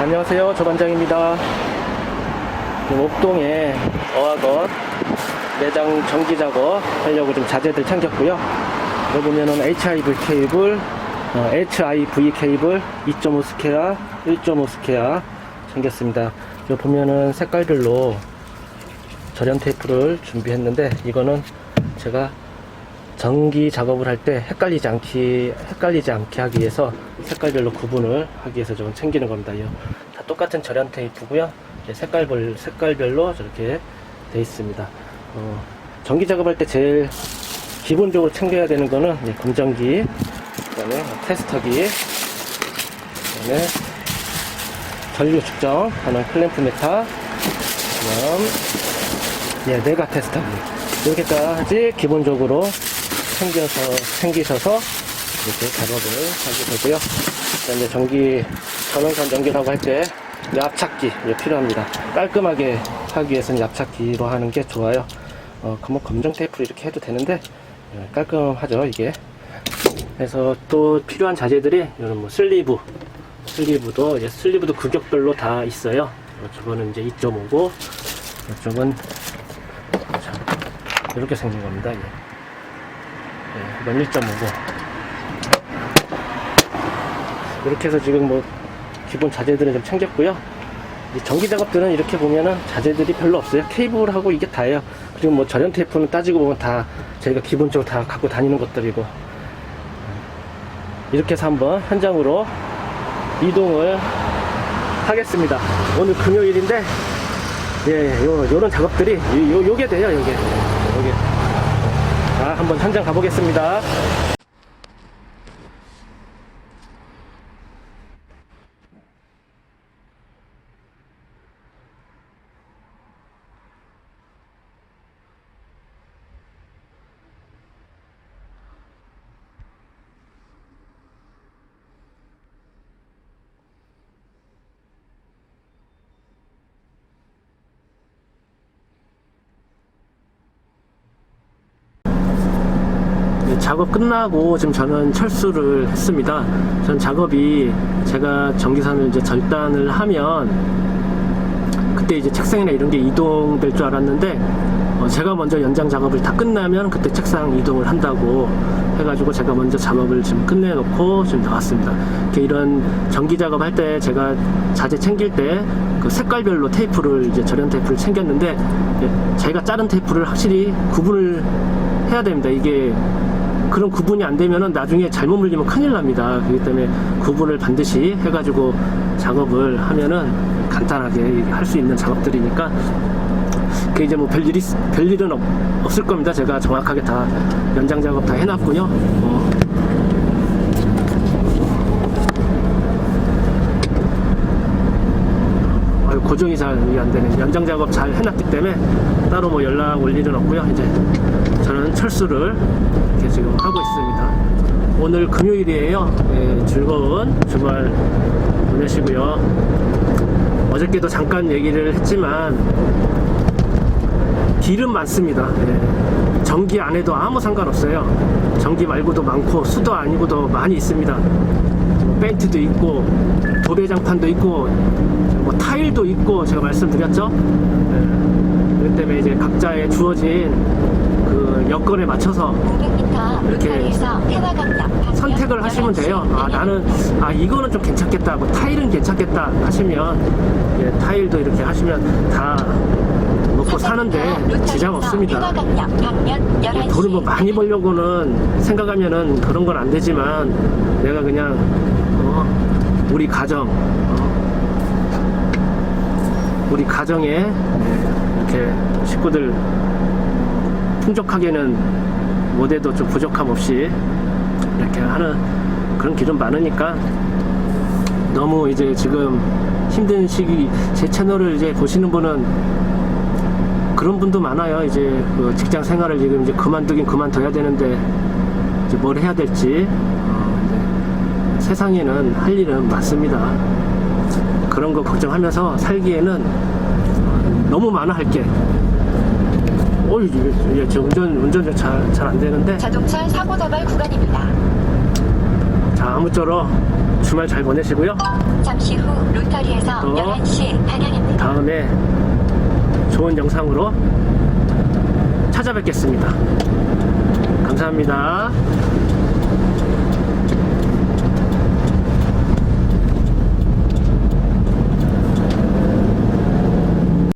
안녕하세요. 조반장입니다. 옥동에 어학원 매장 정기 작업 하려고 좀 자재들 챙겼고요. 여기 보면은 HIV 케이블, 어, HIV 케이블 2.5 스퀘어, 1.5 스퀘어 챙겼습니다. 여기 보면은 색깔별로 절연 테이프를 준비했는데 이거는 제가 전기 작업을 할 때 헷갈리지 않기 헷갈리지 않게 하기 위해서 색깔별로 구분을 하기 위해서 좀 챙기는 겁니다. 이다 똑같은 절연 테이프고요. 색깔별 색깔별로 저렇게 돼 있습니다. 어, 전기 작업할 때 제일 기본적으로 챙겨야 되는 거는 검정기, 그다음에 테스터기, 그다음에 전류 측정 하는 클램프 메타, 그다음 예, 네가 테스터기 이렇게까지 기본적으로 챙겨서 챙기셔서 이렇게 작업을 하게 되고요. 그다음에 전기 전원선 연결하고 할 때 압착기 이제 필요합니다. 깔끔하게 하기 위해서는 압착기로 하는 게 좋아요. 어, 뭐 검정 테이프로 이렇게 해도 되는데 예, 깔끔하죠 이게. 그래서 또 필요한 자재들이 이런 뭐 슬리브, 슬리브도 이제 슬리브도 규격별로 다 있어요. 이쪽은 이제 2.5고 이쪽은 자, 이렇게 생긴 겁니다. 이게. 네, 이건 1.5고. 이렇게 해서 지금 뭐 기본 자재들은 좀 챙겼고요. 이 전기 작업들은 이렇게 보면은 자재들이 별로 없어요. 케이블하고 이게 다예요. 그리고 뭐 절연 테이프는 따지고 보면 다 저희가 기본적으로 다 갖고 다니는 것들이고. 이렇게 해서 한번 현장으로 이동을 하겠습니다. 오늘 금요일인데, 예, 요, 요런 작업들이, 요, 요, 요게 돼요, 요게. 요게. 자, 한번 현장 가보겠습니다. 작업 끝나고 지금 저는 철수를 했습니다. 전 작업이 제가 전기선을 이제 절단을 하면 그때 이제 책상이나 이런 게 이동될 줄 알았는데 어, 제가 먼저 연장 작업을 다 끝나면 그때 책상 이동을 한다고 해가지고 제가 먼저 작업을 지금 끝내놓고 지금 나왔습니다. 이런 전기 작업 할 때 제가 자재 챙길 때 그 색깔별로 테이프를 이제 절연 테이프를 챙겼는데 예, 제가 자른 테이프를 확실히 구분을 해야 됩니다. 이게 그런 구분이 안 되면은 나중에 잘못 물리면 큰일 납니다. 그렇기 때문에 구분을 반드시 해가지고 작업을 하면은 간단하게 할 수 있는 작업들이니까 그 이제 뭐 별일이 별일은 없, 없을 겁니다. 제가 정확하게 다 연장 작업 다 해놨고요. 어, 아유, 고정이 잘 안 되는 연장 작업 잘 해놨기 때문에 따로 뭐 연락 올 일은 없고요. 이제 저는 철수를 이렇게 지금 하고 있습니다. 오늘 금요일이에요. 예, 즐거운 주말 보내시고요. 어저께도 잠깐 얘기를 했지만 길은 많습니다. 예. 전기 안 해도 아무 상관없어요. 전기 말고도 많고 수도 아니고도 많이 있습니다. 뭐 벤트도 있고 도배장판도 있고 뭐 타일도 있고 제가 말씀드렸죠. 예. 그렇기 때문에 이제 각자의 주어진 그 여건에 맞춰서 500m 이렇게 선택을 하시면 돼요. 아, 나는, 아, 이거는 좀 괜찮겠다. 뭐, 타일은 괜찮겠다. 하시면, 예, 타일도 이렇게 하시면 다 먹고 사는데 지장 없습니다. 11시 돈을 뭐 많이 벌려고는 생각하면은 그런 건 안 되지만 내가 그냥, 어, 우리 가정, 어, 우리 가정에 예, 이렇게 식구들 풍족하게는 못해도 좀 부족함 없이 이렇게 하는 그런 길은 많으니까 너무 이제 지금 힘든 시기 제 채널을 이제 보시는 분은 그런 분도 많아요. 이제 그 직장 생활을 지금 이제 그만두긴 그만둬야 되는데 이제 뭘 해야 될지 세상에는 할 일은 많습니다. 그런 거 걱정하면서 살기에는 어, 너무 많아 할 게. 어이, 예, 저 운전 운전 잘 잘 안 되는데 자동차 사고 다발 구간입니다. 자, 아무쪼록 주말 잘 보내시고요. 잠시 후 로터리에서 또. 11시 방향입니다. 다음에 좋은 영상으로 찾아뵙겠습니다. 감사합니다.